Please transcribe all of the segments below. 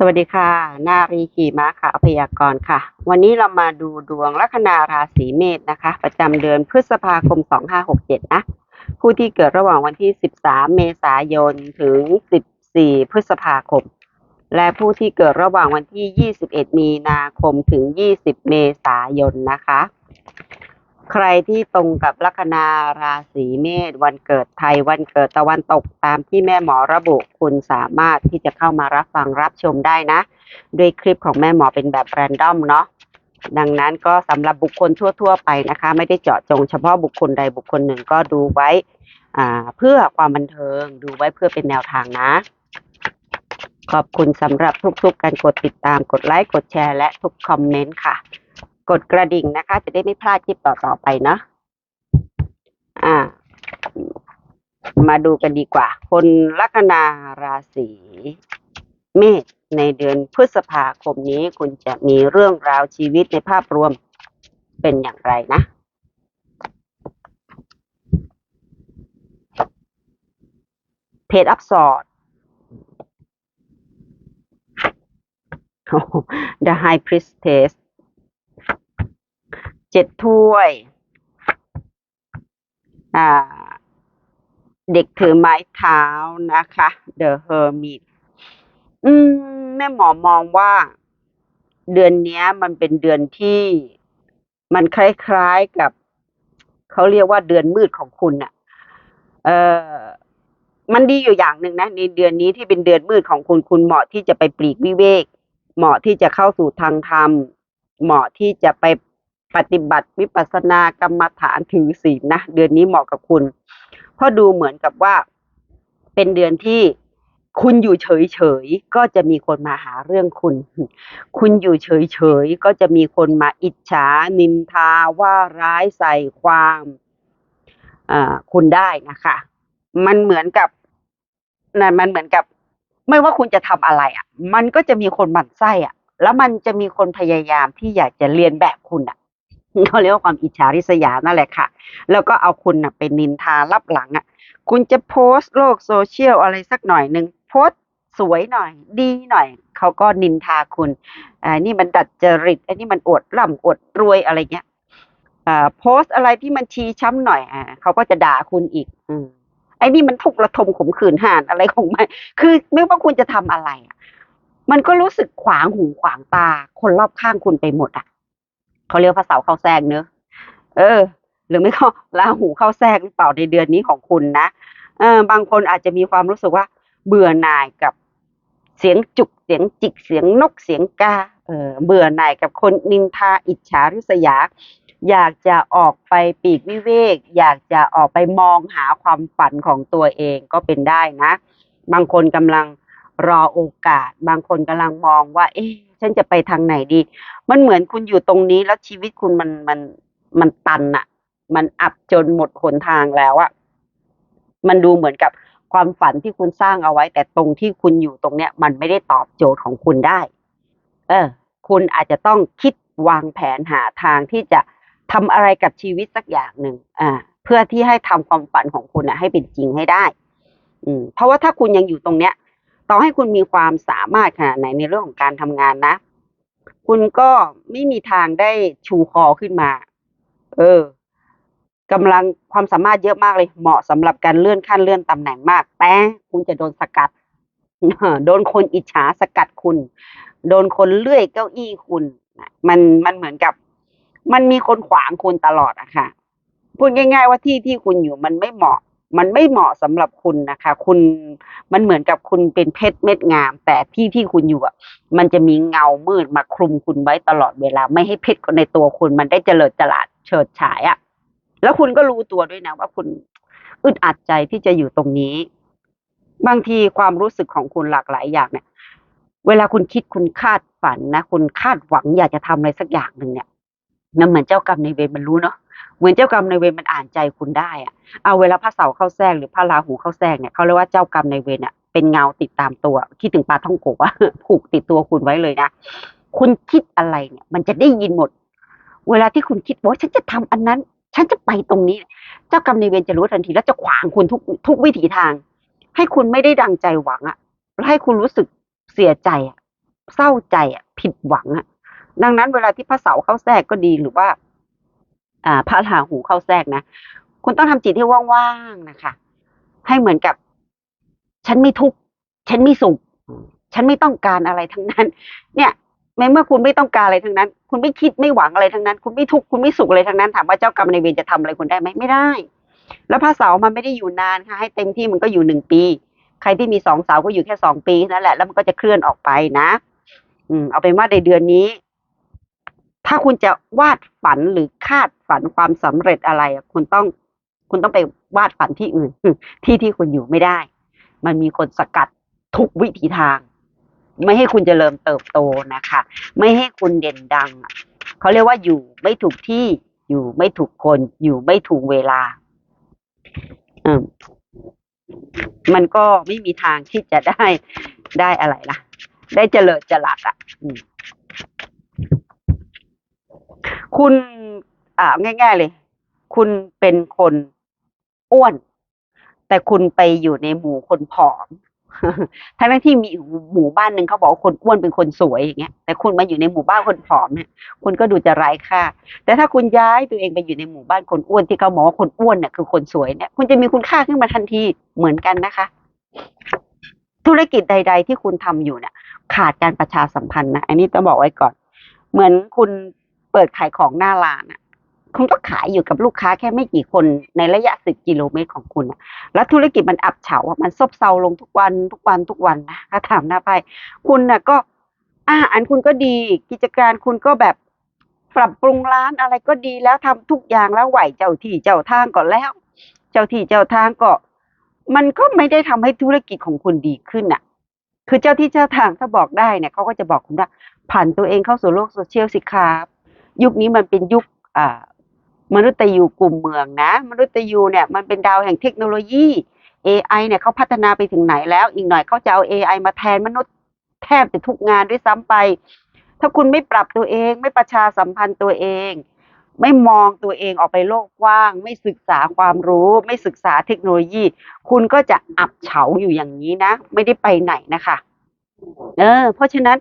สวัสดีค่ะ นารีขี่ม้าค่ะพยากรณ์ค่ะ วันนี้เรามาดูดวงลัคนาราศีเมษนะคะ ประจำเดือนพฤษภาคม 2567 นะ ผู้ที่เกิดระหว่างวันที่ 13 เมษายน ถึง 14 พฤษภาคม และผู้ที่เกิดระหว่างวันที่ 21 มีนาคม ถึง 20 เมษายนนะคะ ใครที่ตรงกับลัคนาราศีเมษวันเกิดไทยวันเกิดตะวันตกตามที่แม่หมอระบุคุณสามารถที่จะเข้ามารับฟังรับชมได้นะ ด้วยคลิปของแม่หมอเป็นแบบแรนดอมเนาะดังนั้นก็สำหรับบุคคลทั่ว ๆ ไปนะคะ ไม่ได้เจาะจงเฉพาะบุคคลใดบุคคลหนึ่งก็ดูไว้เพื่อความบันเทิงดูไว้เพื่อเป็นแนวทางนะ ขอบคุณสำหรับทุกๆการกดติดตามกดไลค์กดแชร์และทุกคอมเมนต์ค่ะ กดกระดิ่งนะคะ จะได้ไม่พลาดคลิปต่อๆไปเนาะอ่า มาดูกันดีกว่า คนลัคนาราศีเมษในเดือนพฤษภาคมนี้คุณจะมีเรื่องราวชีวิตในภาพรวมเป็นอย่างไรนะ เพจอัพสอด The High Priestess เจ็ดถ้วย อ่า เด็กถือไม้เท้านะคะ The Hermit อืม แม่หมอมองว่า เดือนนี้มันเป็นเดือนที่มันคล้ายๆกับ เขาเรียกว่าเดือนมืดของคุณน่ะเออมันดีอยู่อย่างหนึ่งนะ ในเดือนนี้ที่เป็นเดือนมืดของคุณคุณเหมาะที่จะไปปลีกวิเวก เหมาะที่จะเข้าสู่ทางธรรม เหมาะที่จะไป ปฏิบัติวิปัสสนากรรมฐานถือศีลนะ เดือนนี้เหมาะกับคุณ เพราะดูเหมือนกับว่าเป็นเดือนที่คุณอยู่เฉยๆ ก็จะมีคนมาหาเรื่องคุณ คุณอยู่เฉยๆ ก็จะมีคนมาอิจฉา นินทา ว่าร้ายใส่ความคุณได้นะคะ มันเหมือนกับนะมันเหมือนกับ ไม่ว่าคุณจะทำอะไรอะ มันก็จะมีคนหมั่นไส้อะ แล้วมันจะมีคนพยายามที่อยากจะเรียนแบบคุณอะ เขาเรียกว่าความอิจฉาริษยานั่นแหละค่ะ แล้วก็เอาคุณน่ะเป็นนินทารับหลังอะ คุณจะโพสต์โลกโซเชียลอะไรสักหน่อยหนึ่งโพสต์สวยหน่อย ดีหน่อย เขาก็นินทาคุณอ่านี่มันดัดจริตอันนี้มันอดร่ำอดรวยอะไรเงี้ยอ่าโพสต์อะไรที่มันชี้ช้ำหน่อยอ่าเขาก็จะด่าคุณอีก อืมไอ้นี่มันทุกระทมขมขืนห่านอะไรของมัน คือไม่ว่าคุณจะทำอะไรอะ มันก็รู้สึกขวางหูขวางตา คนรอบข้างคุณไปหมดอะ เขาเรียกภาษาเข้าแทรกเนอะเออ หรือไม่ก็ลาหูเข้าแทรกหรือเปล่าในเดือนนี้ของคุณนะเออบางคนอาจจะมีความรู้สึกว่า เบื่อหน่ายกับเสียงจุกเสียงจิกเสียงนกเสียงกาเออเบื่อหน่ายกับคนนินทาอิจฉาริษยา อยากจะออกไปปีกวิเวก อยากจะออกไปมองหาความฝันของตัวเองก็เป็นได้นะ บางคนกำลังรอโอกาส บางคนกำลังมองว่า เอ๊ะ ฉันจะไปทางไหนดี มันเหมือนคุณอยู่ตรงนี้แล้วชีวิตคุณมันมันมันตันอะมันอับจนหมดหนทางแล้วอะมันดูเหมือนกับความฝันที่คุณสร้างเอาไว้ แต่ตรงที่คุณอยู่ตรงเนี้ย มันไม่ได้ตอบโจทย์ของคุณได้ เออ คุณอาจจะต้องคิดวางแผนหาทางที่จะทำอะไรกับชีวิตสักอย่างหนึ่งอ่า เพื่อที่ให้ทำความฝันของคุณนะให้เป็นจริงให้ได้ อืม เพราะว่าถ้าคุณยังอยู่ตรงเนี้ย ต่อให้คุณมีความสามารถขนาดไหนในเรื่องของการทำงานนะ คุณก็ไม่มีทางได้ชูคอขึ้นมา เออกำลังความสามารถเยอะมากเลย เหมาะสำหรับการเลื่อนขั้นเลื่อนตำแหน่งมาก แต่คุณจะโดนสกัด โดนคนอิจฉาสกัดคุณ โดนคนเลื่อยเก้าอี้คุณมันมันเหมือนกับ มันมีคนขวางคุณตลอดอะค่ะพูดง่าย ๆ ว่าที่ที่คุณอยู่มันไม่เหมาะ มันไม่เหมาะสำหรับคุณนะคะ คุณมันเหมือนกับคุณเป็นเพชรเม็ดงาม แต่ที่ที่คุณอยู่อะ มันจะมีเงามืดมาคลุมคุณไว้ตลอดเวลา ไม่ให้เพชรในตัวคุณ มันได้เจริญจลาดเฉิดฉายอะ แล้วคุณก็รู้ตัวด้วยนะว่าคุณอึดอัดใจที่จะอยู่ตรงนี้ บางทีความรู้สึกของคุณหลากหลายอย่างเนี่ย เวลาคุณคิดคุณคาดฝันนะคุณคาดหวังอยากจะทำอะไรสักอย่างหนึ่งเนี่ยนั่นเหมือนเจ้ากรรมในเวรมันรู้เนาะ เหมือนเจ้ากรรมในเวรมันอ่านใจคุณได้อะเอาเวลาพระเสาเข้าแทรกหรือพระราหูเข้าแทรกเนี่ยเขาเรียกว่าเจ้ากรรมในเวรอะเป็นเงาติดตามตัว คิดถึงปลาท่องโกะว่าผูกติดตัวคุณไว้เลยนะคุณคิดอะไรเนี่ย มันจะได้ยินหมด เวลาที่คุณคิดว่าฉันจะทำอันนั้น ฉันจะไปตรงนี้ เจ้ากรรมในเวรจะรู้ทันที แล้วจะขวางคุณทุกทุกวิถีทาง ให้คุณไม่ได้ดังใจหวังอะแล้วให้คุณรู้สึกเสียใจอะเศร้าใจอะผิดหวังอะดังนั้นเวลาที่พระเสาเข้าแทรกก็ดีหรือว่า พระราหูเข้าแทรกนะคุณต้องทำจิตให้ว่างๆนะคะ ให้เหมือนกับ ฉันไม่ทุกข์ฉันไม่สุขฉันไม่ต้องการอะไรทั้งนั้น เนี่ยในเมื่อคุณไม่ต้องการอะไรทั้งนั้น คุณไม่คิดไม่หวังอะไรทั้งนั้น คุณไม่ทุกข์คุณไม่สุขอะไรทั้งนั้นถามว่าเจ้ากรรมนายเวรจะทำอะไรคุณได้ไหมไม่ได้ แล้วพระเสามันไม่ได้อยู่นานค่ะ ให้เต็มที่มันก็อยู่หนึ่งปี ใครที่มีสองเสาก็อยู่แค่สองปีนั่นแหละแล้วมันก็จะเคลื่อนออกไปนะ อืมเอาเป็นว่าในเดือนนี้ ถ้าคุณจะวาดฝันหรือคาดฝันความสำเร็จอะไรคุณต้องคุณต้องไปวาดฝันที่อื่น ที่ที่คุณอยู่ไม่ได้ มันมีคนสกัดทุกวิถีทาง ไม่ให้คุณจเจริญเติบโตนะคะ ไม่ให้คุณเด่นดังเขาเรียกว่าอยู่ไม่ถูกที่อยู่ไม่ถูกคนอยู่ไม่ถูกเวลาอืมมันก็ไม่มีทางที่จะได้ได้อะไรล่ะ ได้เจริญจรัสอะ อืม คุณอ่าง่าย ๆเลย คุณเป็นคนอ้วน แต่คุณไปอยู่ในหมู่คนผอม ทั้งที่มีหมู่บ้านหนึ่งเขาบอกคนอ้วนเป็นคนสวยอย่างเงี้ย แต่คุณมาอยู่ในหมู่บ้านคนผอมเนี่ยคุณก็ดูจะไร้ค่า แต่ถ้าคุณย้ายตัวเองไปอยู่ในหมู่บ้านคนอ้วนที่เขาบอกว่าคนอ้วนเนี่ยคือคนสวยเนี่ย คุณจะมีคุณค่าขึ้นมาทันทีเหมือนกันนะคะ ธุรกิจใด ๆ ที่คุณทำอยู่เนี่ยขาดการประชาสัมพันธ์นะ อันนี้ต้องบอกไว้ก่อน เหมือนคุณ เปิดขายของหน้าร้านอะคุณก็ขายอยู่กับลูกค้าแค่ไม่กี่คนในระยะสิบกิโลเมตรของคุณ แล้วธุรกิจมันอับเฉาอะมันซบเซาลงทุกวันทุกวันทุกวันนะถ้าถามหน้าไปคุณน่ะก็อาหารคุณก็ดี กิจการคุณก็แบบปรับปรุงร้านอะไรก็ดีแล้วทำทุกอย่างแล้วไหวเจ้าที่เจ้าทางก่อนแล้ว เจ้าที่เจ้าทางก็ มันก็ไม่ได้ทำให้ธุรกิจของคุณดีขึ้นน่ะ คือเจ้าที่เจ้าทางถ้าบอกได้เนี่ยเขาก็จะบอกคุณว่าผ่านตัวเองเข้าสู่โลกโซเชียลสิครับ ยุคนี้มันเป็นยุคมนุษย์ยูกลุ่มเมืองนะ มนุษย์ยูเนี่ยมันเป็นดาวแห่งเทคโนโลยี AI เนี่ยเขาพัฒนาไปถึงไหนแล้ว อีกหน่อยเขาจะเอา AI มาแทนมนุษย์แทบจะทุกงานด้วยซ้ำไป ถ้าคุณไม่ปรับตัวเอง ไม่ประชาสัมพันธ์ตัวเอง ไม่มองตัวเองออกไปโลกกว้าง ไม่ศึกษาความรู้ ไม่ศึกษาเทคโนโลยี คุณก็จะอับเฉาอยู่อย่างนี้นะ ไม่ได้ไปไหนนะคะ เออ เพราะฉะนั้น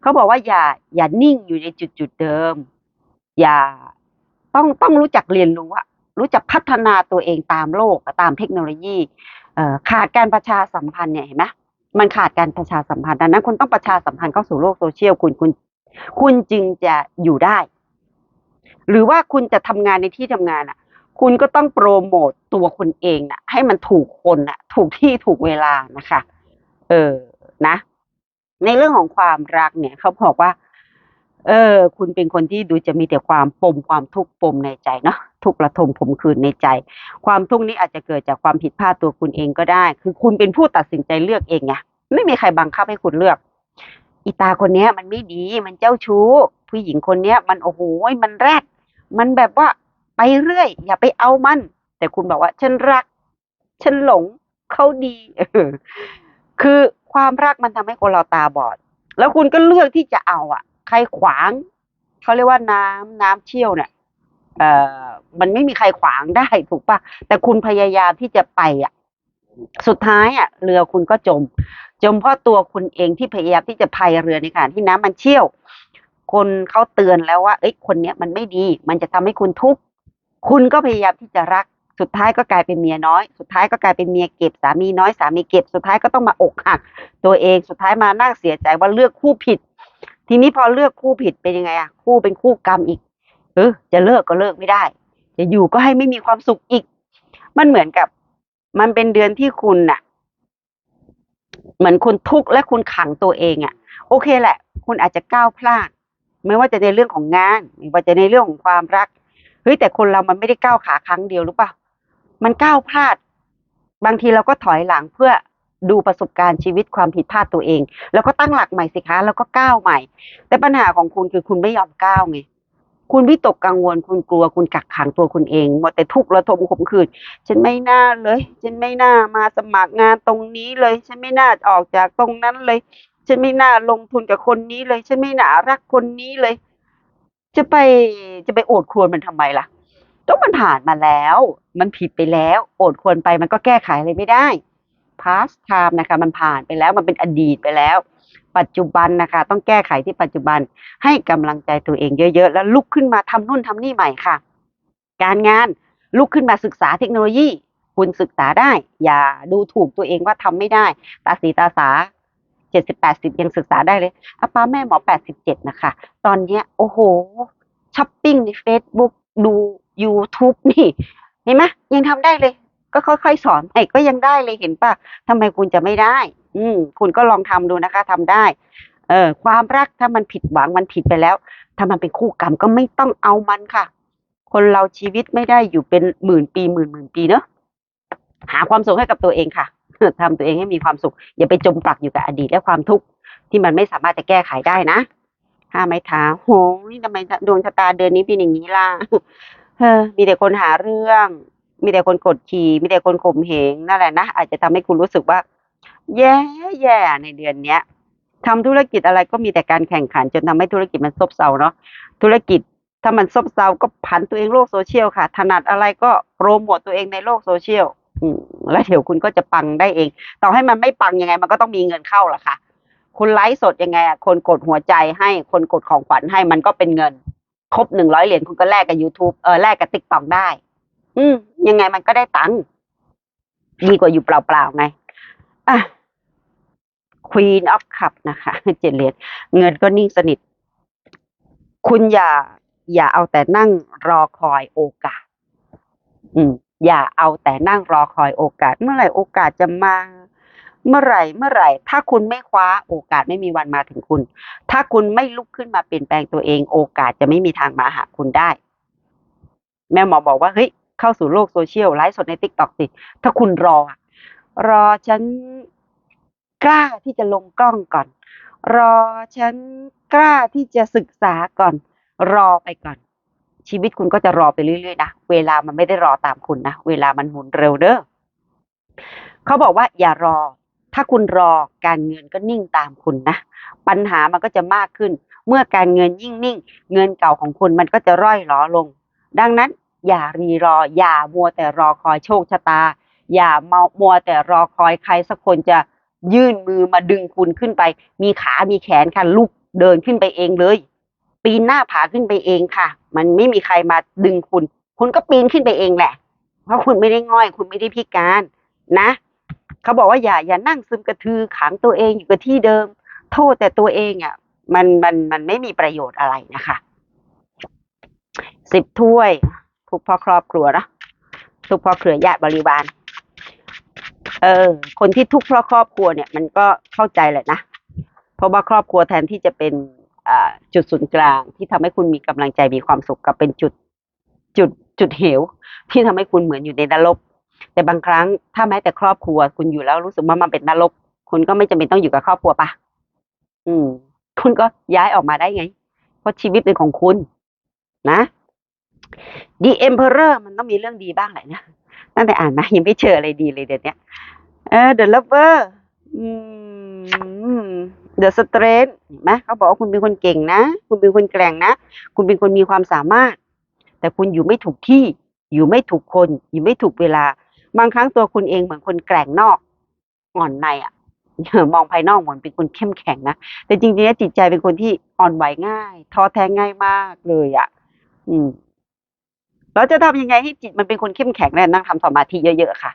เขาบอกว่าอย่าอย่านิ่งอยู่ในจุดจุดเดิม อย่าต้องต้องรู้จักเรียนรู้อะรู้จักพัฒนาตัวเองตามโลกตามเทคโนโลยีขาดการประชาสัมพันธ์เนี่ยเห็นไหมมันขาดการประชาสัมพันธ์ดังนั้นคุณต้องประชาสัมพันธ์เข้าสู่โลกโซเชียลคุณคุณ คุณจึงจะอยู่ได้ หรือว่าคุณจะทำงานในที่ทำงานอะ คุณก็ต้องโปรโมตตัวคุณเองน่ะ ให้มันถูกคนน่ะ ถูกที่ถูกเวลานะคะ เออนะ ในเรื่องของความรักเนี่ยเขาบอกว่า เออ คุณเป็นคนที่ดูจะมีแต่ความปมความทุกข์ปมในใจเนาะทุกข์ระทมผมคืนในใจ ความทุกข์นี้อาจจะเกิดจากความผิดพลาดตัวคุณเองก็ได้ คือคุณเป็นผู้ตัดสินใจเลือกเองไงไม่มีใครบังคับให้คุณเลือก อีตาคนเนี้ย มันไม่ดีมันเจ้าชู้ ผู้หญิงคนเนี้ย มันโอ้โหมันแรดมันแบบว่าไปเรื่อย อย่าไปเอามัน แต่คุณบอกว่า ฉันรัก ฉันหลงเขาดีคือความรักมันทำให้คนเราตาบอด แล้วคุณก็เลือกที่จะเอาอะ ใครขวางเขาเรียกว่าน้ำน้ำเชี่ยวเนี่ยเอ่อมันไม่มีใครขวางได้ถูกปะแต่คุณพยายามที่จะไปอะ สุดท้ายอะ เรือคุณก็จม จมเพราะตัวคุณเองที่พยายามที่จะพายเรือในขณะที่น้ำมันเชี่ยว คนเขาเตือนแล้วว่า เอ้ยคนเนี้ยมันไม่ดี มันจะทำให้คุณทุกข์คุณก็พยายามที่จะรัก สุดท้ายก็กลายเป็นเมียน้อย สุดท้ายก็กลายเป็นเมียเก็บสามีน้อยสามีเก็บ สุดท้ายก็ต้องมาอกหักตัวเองสุดท้ายมานั่งเสียใจว่าเลือกคู่ผิด ทีนี้พอเลือกคู่ผิดเป็นยังไงอะ คู่เป็นคู่กรรมอีกเออจะเลิกก็เลิกไม่ได้ จะอยู่ก็ให้ไม่มีความสุขอีก มันเหมือนกับ มันเป็นเดือนที่คุณน่ะ เหมือนคุณทุกข์และคุณขังตัวเองอะ โอเคแหละ คุณอาจจะก้าวพลาด ไม่ว่าจะในเรื่องของงานไม่ว่าจะในเรื่องของความรักเฮ้ยแต่คนเรามันไม่ได้ก้าวขาครั้งเดียวหรือเปล่ามันก้าวพลาด บางทีเราก็ถอยหลังเพื่อ ดูประสบการณ์ชีวิตความผิดพลาดตัวเอง แล้วก็ตั้งหลักใหม่สิคะ แล้วก็ก้าวใหม่ แต่ปัญหาของคุณคือคุณไม่ยอมก้าวไงคุณวิตกกังวลคุณกลัวคุณกักขังตัวคุณเองหมดแต่ทุกข์ระทมขมขื่นฉันไม่น่าเลย ฉันไม่น่ามาสมัครงานตรงนี้เลย ฉันไม่น่าออกจากตรงนั้นเลย ฉันไม่น่าลงทุนกับคนนี้เลย ฉันไม่น่ารักคนนี้เลย จะไปจะไปโอดครวรมันทำไมล่ะต้องมันผ่านมาแล้ว มันผิดไปแล้ว โอดควรไปมันก็แก้ไขอะไรไม่ได้ past time นะคะมันผ่านไปแล้วมันเป็นอดีตไปแล้ว ปัจจุบันนะคะ ต้องแก้ไขที่ปัจจุบันให้กำลังใจตัวเองเยอะๆ แล้วลุกขึ้นมาทำนู่นทำนี่ใหม่ค่ะ การงานลุกขึ้นมาศึกษาเทคโนโลยี คุณศึกษาได้ อย่าดูถูกตัวเองว่าทำไม่ได้ ตาสีตาสาเจ็ดสิบแปดสิบยังศึกษาได้เลยอาป้าแม่หมอแปดสิบเจ็ดนะคะ ตอนเนี้ยโอ้โหช้อปปิ้งใน Facebook ดู YouTube นี่ เห็นไหมยังทำได้เลย ก็ค่อยๆสอนไอ้ก็ยังได้เลยเห็นป่ะทำไมคุณจะไม่ได้ อืมคุณก็ลองทำดูนะคะทำได้ เออความรักถ้ามันผิดหวังมันผิดไปแล้ว ถ้ามันเป็นคู่กรรมก็ไม่ต้องเอามันค่ะ คนเราชีวิตไม่ได้อยู่เป็นหมื่นปีหมื่นหมื่นปีเนอะหาความสุขให้กับตัวเองค่ะทำตัวเองให้มีความสุข อย่าไปจมปลักอยู่กับอดีตและความทุกข์ที่มันไม่สามารถจะแก้ไขได้นะห้าไม้เท้าโหยทำไมดวงชะตาเดือนนี้เป็นอย่างนี้ล่ะเฮ้อมีแต่คนหาเรื่อง มีแต่คนกดขี่มีแต่คนข่มเหงนั่นแหละนะอาจจะทำให้คุณรู้สึกว่า แย่แย่ในเดือนเนี้ยทำธุรกิจอะไรก็มีแต่การแข่งขัน จนทำให้ธุรกิจมันซบเซาเนาะธุรกิจถ้ามันซบเซาก็ผันตัวเองโลกโซเชียลค่ะ ถนัดอะไรก็โปรโมตตัวเองในโลกโซเชียลแล้วเดี๋ยวคุณก็จะปังได้เอง ต่อให้มันไม่ปังยังไง มันก็ต้องมีเงินเข้าล่ะค่ะ คุณไลฟ์สดยังไงอะคนกดหัวใจให้คนกดของขวัญให้มันก็เป็นเงิน ครบหนึ่งร้อยเหรียญคุณก็แลกกับ YouTube เออแลกกับติ๊กต็อกได้ อืม ยังไงมันก็ได้ตังค์ดีกว่าอยู่เปล่าๆไง อะ Queen of Cup นะคะเจดเหรียญเงินก็นิ่งสนิท คุณอย่า อย่าเอาแต่นั่งรอคอยโอกาส อืม อย่าเอาแต่นั่งรอคอยโอกาส เมื่อไหร่โอกาสจะมา เมื่อไหร่เมื่อไหร่ ถ้าคุณไม่คว้าโอกาสไม่มีวันมาถึงคุณ ถ้าคุณไม่ลุกขึ้นมาเปลี่ยนแปลงตัวเอง โอกาสจะไม่มีทางมาหาคุณได้ แม่หมอบอกว่าเฮ้ย เข้าสู่โลกโซเชียลไลฟ์สดในติ๊กต็อกสิ ถ้าคุณรอ รอฉันกล้าที่จะลงกล้องก่อน รอฉันกล้าที่จะศึกษาก่อน รอไปก่อน ชีวิตคุณก็จะรอไปเรื่อยๆนะ เวลามันไม่ได้รอตามคุณนะ เวลามันหมุนเร็วเด้อเขาบอกว่าอย่ารอ ถ้าคุณรอการเงินก็นิ่งตามคุณนะ ปัญหามันก็จะมากขึ้น เมื่อการเงินยิ่งนิ่ง เงินเก่าของคุณมันก็จะร่อยหลอลง ดังนั้น อย่ารีรอ อย่ามัวแต่รอคอยโชคชะตา อย่าเมามัวแต่รอคอยใครสักคนจะยื่นมือมาดึงคุณขึ้นไป มีขา มีแขนค่ะลุกเดินขึ้นไปเองเลย ปีนหน้าผาขึ้นไปเองค่ะ มันไม่มีใครมาดึงคุณ คุณก็ปีนขึ้นไปเองแหละ เพราะคุณไม่ได้ง่อย คุณไม่ได้พิการนะ เขาบอกว่าอย่าอย่านั่งซึมกระทือขังตัวเองอยู่กับที่เดิม โทษแต่ตัวเองอะ มันมันมันไม่มีประโยชน์อะไรนะคะสิบถ้วย ทุกพ่อครอบครัวนะทุกพ่อเครือญาติบริวารเออ คนที่ทุกข์เพราะครอบครัวเนี่ยมันก็เข้าใจแหละนะ เพราะว่าครอบครัวแทนที่จะเป็นจุดศูนย์กลาง ที่ทำให้คุณมีกำลังใจมีความสุขกับเป็นจุดจุดจุดเหว ที่ทำให้คุณเหมือนอยู่ในนรก แต่บางครั้งถ้าแม้แต่ครอบครัว คุณอยู่แล้วรู้สึกว่ามันเป็นนรก คุณก็ไม่จำเป็นต้องอยู่กับครอบครัวปะอืม คุณก็ย้ายออกมาได้ไง เพราะชีวิตเป็นของคุณ นะ The Emperor มันต้องมีเรื่องดีบ้างแหละนะตั้งแต่อ่านมายังไม่เจออะไรดีเลยเดี๋ยวนี้เออ The Lover The Strength เห็นไหมเขาบอกว่าคุณเป็นคนเก่งนะ คุณเป็นคนแกร่งนะ คุณเป็นคนมีความสามารถ แต่คุณอยู่ไม่ถูกที่ อยู่ไม่ถูกคน อยู่ไม่ถูกเวลา บางครั้งตัวคุณเองเหมือนคนแกร่งนอก อ่อนในอะมองภายนอกเหมือนเป็นคนเข้มแข็งนะ แต่จริงๆแล้วจิตใจเป็นคนที่อ่อนไหวง่าย ท้อแท้ง่ายมากเลยอะ อืม เราจะทำยังไงให้จิตมันเป็นคนเข้มแข็งเนี่ยนั่งทำสมาธิเยอะๆค่ะ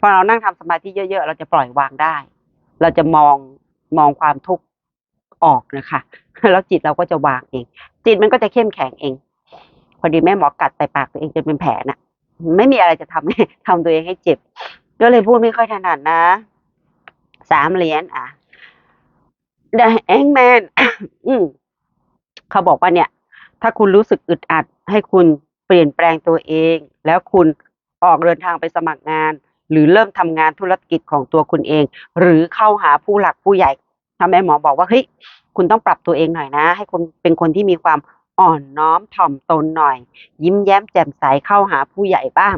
พอเรานั่งทำสมาธิเยอะๆ เราจะปล่อยวางได้ เราจะมองมองความทุกข์ออกนะคะ แล้วจิตเราก็จะวางเอง จิตมันก็จะเข้มแข็งเอง พอดีแม่หมอกัดใส่ปากตัวเองจนเป็นแผลน่ะ ไม่มีอะไรจะทำให้ทำตัวเองให้เจ็บ ก็เลยพูดไม่ค่อยถนัดนะ สามเหรียญอะ The Hangman เขาบอกว่าเนี่ย ถ้าคุณรู้สึกอึดอัดให้คุณ เปลี่ยนแปลงตัวเอง แล้วคุณออกเดินทางไปสมัครงาน หรือเริ่มทำงานธุรกิจของตัวคุณเอง หรือเข้าหาผู้หลักผู้ใหญ่ทำแม่หมอบอกว่าเฮ้ยคุณต้องปรับตัวเองหน่อยนะ ให้คุณเป็นคนที่มีความอ่อนน้อมถ่อมตนหน่อย ยิ้มแย้มแจ่มใสเข้าหาผู้ใหญ่บ้าง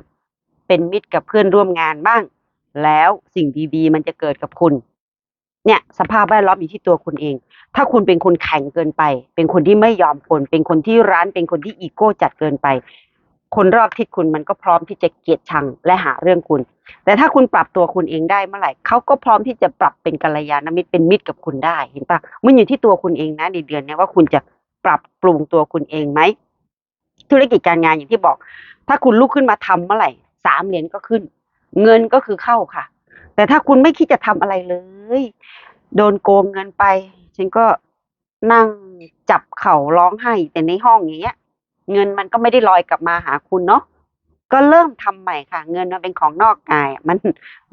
เป็นมิตรกับเพื่อนร่วมงานบ้าง แล้วสิ่งดีๆ มันจะเกิดกับคุณ เนี่ยสภาพแวดล้อมอยู่ที่ตัวคุณเอง ถ้าคุณเป็นคนแข็งเกินไป เป็นคนที่ไม่ยอมคน เป็นคนที่ร้าน เป็นคนที่อีโก้จัดเกินไป คนรอบทิศคุณมันก็พร้อมที่จะเกลียดชังและหาเรื่องคุณ แต่ถ้าคุณปรับตัวคุณเองได้เมื่อไหร่เขาก็พร้อมที่จะปรับเป็นกัลยาณมิตรเป็นมิตรกับคุณได้ เห็นปะมันอยู่ที่ตัวคุณเองนะในเดือนนี้ว่าคุณจะปรับปรุงตัวคุณเองไหม ธุรกิจการงานอย่างที่บอก ถ้าคุณลุกขึ้นมาทำเมื่อไหร่สามเหรียญก็ขึ้น เงินก็คือเข้าค่ะ แต่ถ้าคุณไม่คิดจะทำอะไรเลย โดนโกงเงินไป ฉันก็นั่งจับเข่าร้องไห้แต่ในห้องอย่างเงี้ย เงินมันก็ไม่ได้ลอยกลับมาหาคุณเนาะก็เริ่มทำใหม่ค่ะ เงินมันเป็นของนอกกาย มัน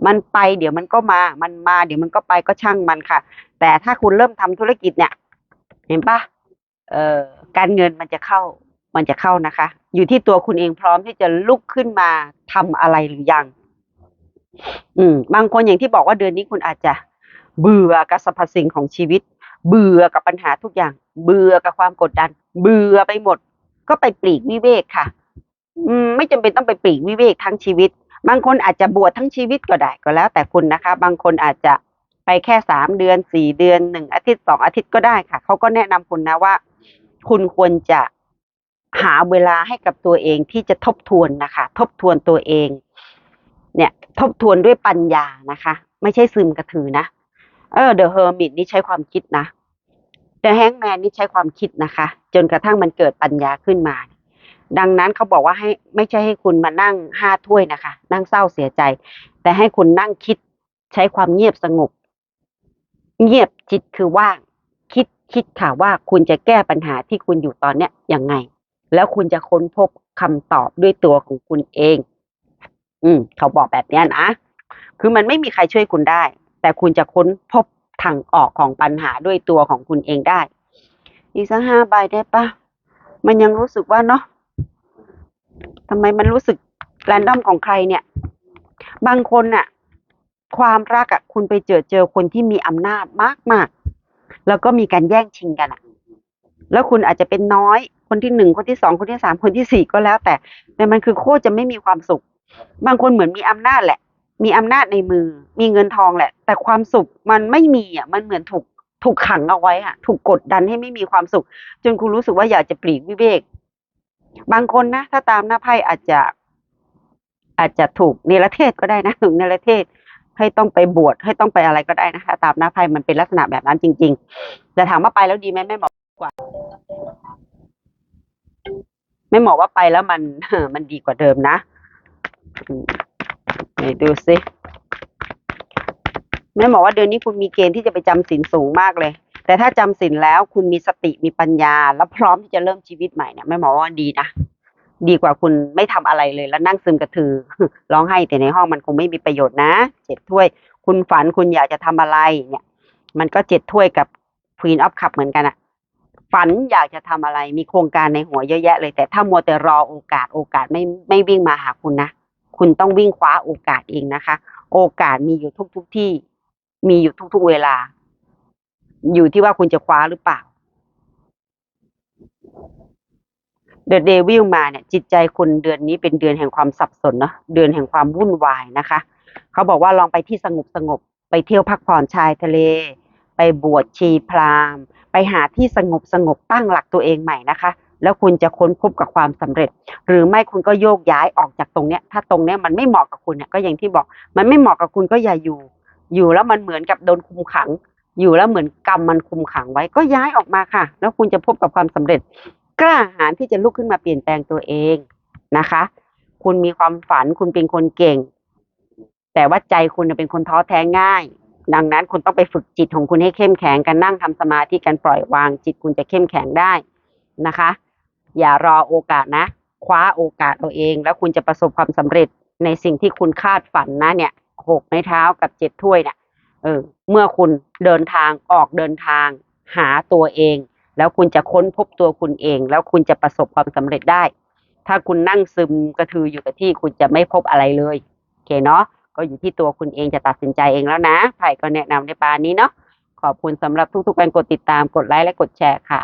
มันไปเดี๋ยวมันก็มา มันมา เดี๋ยวมันก็ไปก็ช่างมันค่ะ แต่ถ้าคุณเริ่มทำธุรกิจเนี่ย เห็นปะเอ่อการเงินมันจะเข้า มันจะเข้านะคะ อยู่ที่ตัวคุณเองพร้อมที่จะลุกขึ้นมาทำอะไรหรือยัง อืม บางคนอย่างที่บอกว่าเดือนนี้คุณอาจจะเบื่อกับสรรพสิ่งของชีวิต เบื่อกับปัญหาทุกอย่าง เบื่อกับความกดดัน เบื่อไปหมด ก็ไปปลีกวิเวกค่ะ อืม ไม่จำเป็นต้องไปปลีกวิเวกทั้งชีวิต บางคนอาจจะบวชทั้งชีวิตก็ได้ก็แล้ว แต่คุณนะคะ บางคนอาจจะไปแค่สามเดือนสี่เดือนหนึ่งอาทิตย์สองอาทิตย์ก็ได้ค่ะเขาก็แนะนำคุณนะว่า คุณควรจะหาเวลาให้กับตัวเองที่จะทบทวนนะคะ ทบทวนตัวเอง เนี่ยทบทวนด้วยปัญญานะคะ ไม่ใช่ซึมกระถือนะ เออเดอะเฮอร์มิตนี่ใช้ความคิดนะเดอะแฮงแมนนี่ใช้ความคิดนะคะ จนกระทั่งมันเกิดปัญญาขึ้นมา ดังนั้นเขาบอกว่าให้ไม่ใช่ให้คุณมานั่งห้าถ้วยนะคะ นั่งเศร้าเสียใจ แต่ให้คุณนั่งคิดใช้ความเงียบสงบ เงียบจิตคือว่างคิดคิดค่ะว่าคุณจะแก้ปัญหาที่คุณอยู่ตอนเนี้ยยังไง แล้วคุณจะค้นพบคำตอบด้วยตัวของคุณเอง อืมเขาบอกแบบนี้นะ คือมันไม่มีใครช่วยคุณได้ แต่คุณจะค้นพบทางออกของปัญหาด้วยตัวของคุณเองได้ อีกสักห้าใบได้ปะ มันยังรู้สึกว่าเนาะทำไมมันรู้สึกแรนดอมของใครเนี่ย บางคนน่ะ ความรักอะคุณไปเจอเจอคนที่มีอำนาจมากมากๆแล้วก็มีการแย่งชิงกันอะแล้วคุณอาจจะเป็นน้อย คนที่หนึ่งคนที่สองคนที่สามคนที่สี่ก็แล้ว แต่แต่มันคือโคตรจะไม่มีความสุข บางคนเหมือนมีอำนาจแหละ มีอำนาจในมือ มีเงินทองแหละ แต่ความสุขมันไม่มีอะ มันเหมือนถูกถูกขังเอาไว้อะ ถูกกดดันให้ไม่มีความสุข จนคุณรู้สึกว่าอยากจะปลีกวิเวก บางคนนะ ถ้าตามหน้าไพ่อาจจะ อาจจะถูกเนรเทศก็ได้นะถูกเนรเทศให้ต้องไปบวชให้ต้องไปอะไรก็ได้นะคะตามหน้าไพ่มันเป็นลักษณะแบบนั้นจริง ๆ แต่ถามว่าไปแล้วดีไหมแม่หมอกว่าแม่หมอว่าไปแล้วมันมันดีกว่าเดิมนะ ไหนดูสิแม่หมอว่าเดือนนี้คุณมีเกณฑ์ที่จะไปจำศีลสูงมากเลย แต่ถ้าจำศีลแล้วคุณมีสติมีปัญญา แล้วพร้อมที่จะเริ่มชีวิตใหม่เนี่ยแม่หมอว่าดีนะดีกว่าคุณไม่ทำอะไรเลยแล้วนั่งซึมกระถือร้องไห้แต่ในห้องมันคงไม่มีประโยชน์นะเจ็ดถ้วย คุณฝันคุณอยากจะทำอะไรเนี่ย มันก็เจ็ดถ้วยกับ Queen of Cup เหมือนกันอะฝันอยากจะทำอะไรมีโครงการในหัวเยอะแยะเลย แต่ถ้ามัวแต่รอโอกาสโอกาสไม่ไม่วิ่งมาหาคุณนะ คุณต้องวิ่งคว้าโอกาสเองนะคะ โอกาสมีอยู่ทุกทุกที่ มีอยู่ทุก ๆ เวลา อยู่ที่ว่าคุณจะคว้าหรือเปล่า เดอะเดวิลมาเนี่ย จิตใจคุณเดือนนี้เป็นเดือนแห่งความสับสนเนาะเดือนแห่งความวุ่นวายนะคะ เขาบอกว่าลองไปที่สงบสงบไปเที่ยวพักผ่อนชายทะเล ไปบวชชีพราหมณ์ ไปหาที่สงบสงบตั้งหลักตัวเองใหม่นะคะ แล้วคุณจะค้นพบกับความสำเร็จ หรือไม่คุณก็โยกย้ายออกจากตรงเนี้ย ถ้าตรงเนี้ยมันไม่เหมาะกับคุณเนี่ยก็อย่างที่บอก มันไม่เหมาะกับคุณก็อย่าอยู่ อยู่แล้วมันเหมือนกับโดนคุมขัง อยู่แล้วเหมือนกรรมมันคุมขังไว้ก็ย้ายออกมาค่ะ แล้วคุณจะพบกับความสำเร็จ กล้าหาญที่จะลุกขึ้นมาเปลี่ยนแปลงตัวเองนะคะ คุณมีความฝันคุณเป็นคนเก่ง แต่ว่าใจคุณน่ะเป็นคนท้อแท้ง่ายดังนั้นคุณต้องไปฝึกจิตของคุณให้เข้มแข็งกันนั่งทำสมาธิกันปล่อยวางจิตคุณจะเข้มแข็งได้นะคะ อย่ารอโอกาสนะ คว้าโอกาสเอาเอง แล้วคุณจะประสบความสำเร็จในสิ่งที่คุณคาดฝันนะเนี่ยหกไม้เท้ากับเจ็ดถ้วยเนี่ยเออเมื่อคุณเดินทางออกเดินทาง หาตัวเอง แล้วคุณจะค้นพบตัวคุณเอง แล้วคุณจะประสบความสำเร็จได้ ถ้าคุณนั่งซึมกระทืออยู่กับที่คุณจะไม่พบอะไรเลยโอเคเนาะก็อยู่ที่ตัวคุณเองจะตัดสินใจเองแล้วนะไผ่ก็แนะนำในปานนี้เนาะขอบคุณสำหรับทุกๆการกดติดตามกดไลค์และกดแชร์ค่ะ